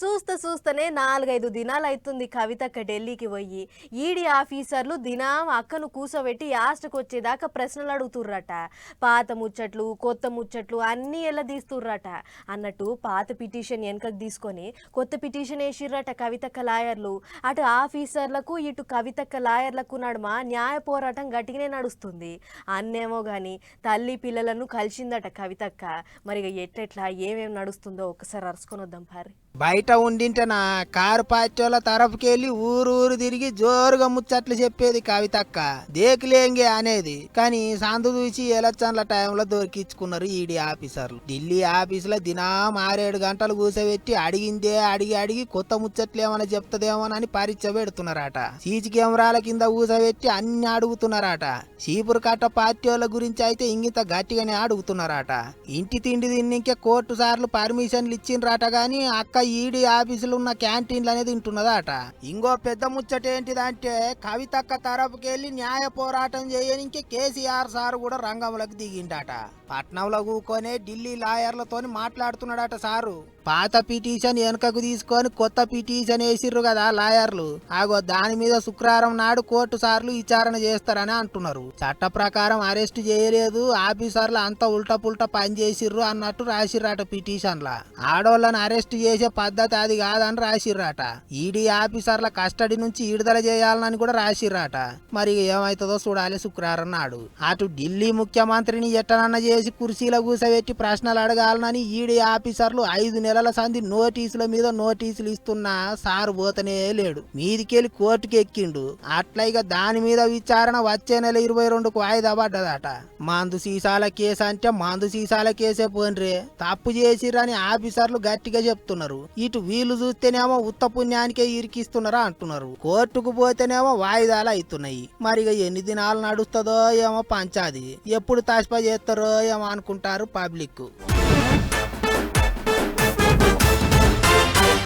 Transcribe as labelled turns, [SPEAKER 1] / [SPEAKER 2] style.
[SPEAKER 1] చూస్తూ చూస్తేనే నాలుగైదు దినాలు అవుతుంది కవితక్క ఢిల్లీకి పోయి. ఈడి ఆఫీసర్లు దినం అక్కను కూసోబెట్టి యాస్ట్కి వచ్చేదాకా ప్రశ్నలు అడుగుతుర్రట పాత ముచ్చట్లు కొత్త ముచ్చట్లు అన్నీ ఎలా తీస్తుర్రట అన్నట్టు పాత పిటిషన్ వెనకకు తీసుకొని కొత్త పిటిషన్ వేసిర్రట కవితక్క లాయర్లు. అటు ఆఫీసర్లకు ఇటు కవితక్క లాయర్లకు నడుమ న్యాయ పోరాటం గట్టిగానే నడుస్తుంది. అన్నేమో గాని తల్లి పిల్లలను కలిసిందట కవితక్క. మరి ఎట్లెట్లా ఏమేం నడుస్తుందో ఒకసారి అరుచుకొని వద్దాం పారి.
[SPEAKER 2] బయట ఉండింటే నా కారు పాచోళ్ళ తరపుకెళ్ళి ఊరు ఊరు తిరిగి జోరుగా ముచ్చట్లు చెప్పేది కవితక్క. దేకులేంగే అనేది. కానీ సందు చూసి ఎలక్షన్ల టైంలో దొరికించుకున్నారు ఈడీ ఆఫీసర్లు. ఢిల్లీ ఆఫీసులో దినం ఆరేడు గంటలు కూసబెట్టి అడిగిందే అడిగి అడిగి కొత్త ముచ్చట్లు ఏమైనా చెప్తదేమోనని పరీక్ష పెడుతున్నారట. సీసీ కెమెరాల కింద కూసబెట్టి అన్ని అడుగుతున్నారట. చీపురు కట్ట పార్టీ వాళ్ళ గురించి అయితే ఇంగిత గట్టిగానే అడుగుతున్నారట. ఇంటి తిండి తిన్నికే కోర్టు సార్లు పర్మిషన్లు ఇచ్చిండ్రట గాని అక్క ఈడి ఆఫీసులు ఉన్న క్యాంటీన్లు అనేది తింటున్నదట. ఇంకో పెద్ద ముచ్చట ఏంటిదంటే కవితక్క తరపుకెళ్ళి న్యాయ పోరాటం చేయడానికి కేసీఆర్ సార్ కూడా రంగంలోకి దిగిండట. పట్నంలో కూకొని ఢిల్లీ లాయర్లతోని మాట్లాడుతున్నాడట సారు. పాత పిటిషన్ వెనుకకు తీసుకొని కొత్త పిటిషన్ వేసిర్రు కదా లాయర్లు. ఆగో దాని మీద శుక్రవారం నాడు కోర్టు సార్లు విచారణ చేస్తారని అంటున్నారు. చట్ట ప్రకారం అరెస్ట్ చేయలేదు ఆఫీసర్లు అంతా ఉల్టా పుల్టా పని చేసిర్రు అన్నట్టు రాసిర్రట పిటిషన్ల. ఆడోళ్ళని అరెస్ట్ చేసే పద్ధతి అది కాదని రాసిర్రాట. ఈడీ ఆఫీసర్ల కస్టడీ నుంచి విడుదల చేయాలని కూడా రాసిర్రాట. మరి ఏమైతుందో చూడాలి శుక్రవారం నాడు. అటు ఢిల్లీ ముఖ్యమంత్రిని ఎట్టనన్న చేసి కుర్చీలో కూసబెట్టి ప్రశ్నలు అడగాలనని ఈడీ ఆఫీసర్లు ఐదు నెలలు సంధి నోటీసుల మీద నోటీసులు ఇస్తున్నా సార్ పోతనే లేడు. మీదికెళ్ళి కోర్టుకి ఎక్కిండు. అట్లా ఇక దాని మీద విచారణ వచ్చే నెల ఇరవై రెండుకు వాయిదా పడ్డదట. మందు సీసాల కేసు అంటే మందు సీసాల కేసే పోన్రే. తప్పు చేసిరని ఆఫీసర్లు గట్టిగా చెప్తున్నారు. ఇటు వీళ్ళు చూస్తేనేమో ఉత్త పుణ్యానికే ఇరికిస్తున్నారా అంటున్నారు. కోర్టుకు పోతేనేమో వాయిదాలు అవుతున్నాయి. మరి ఇక ఎన్ని దినాలు నడుస్తుందో ఏమో పంచాది. ఎప్పుడు తస్ప చేస్తారో ఏమో అనుకుంటారు పబ్లిక్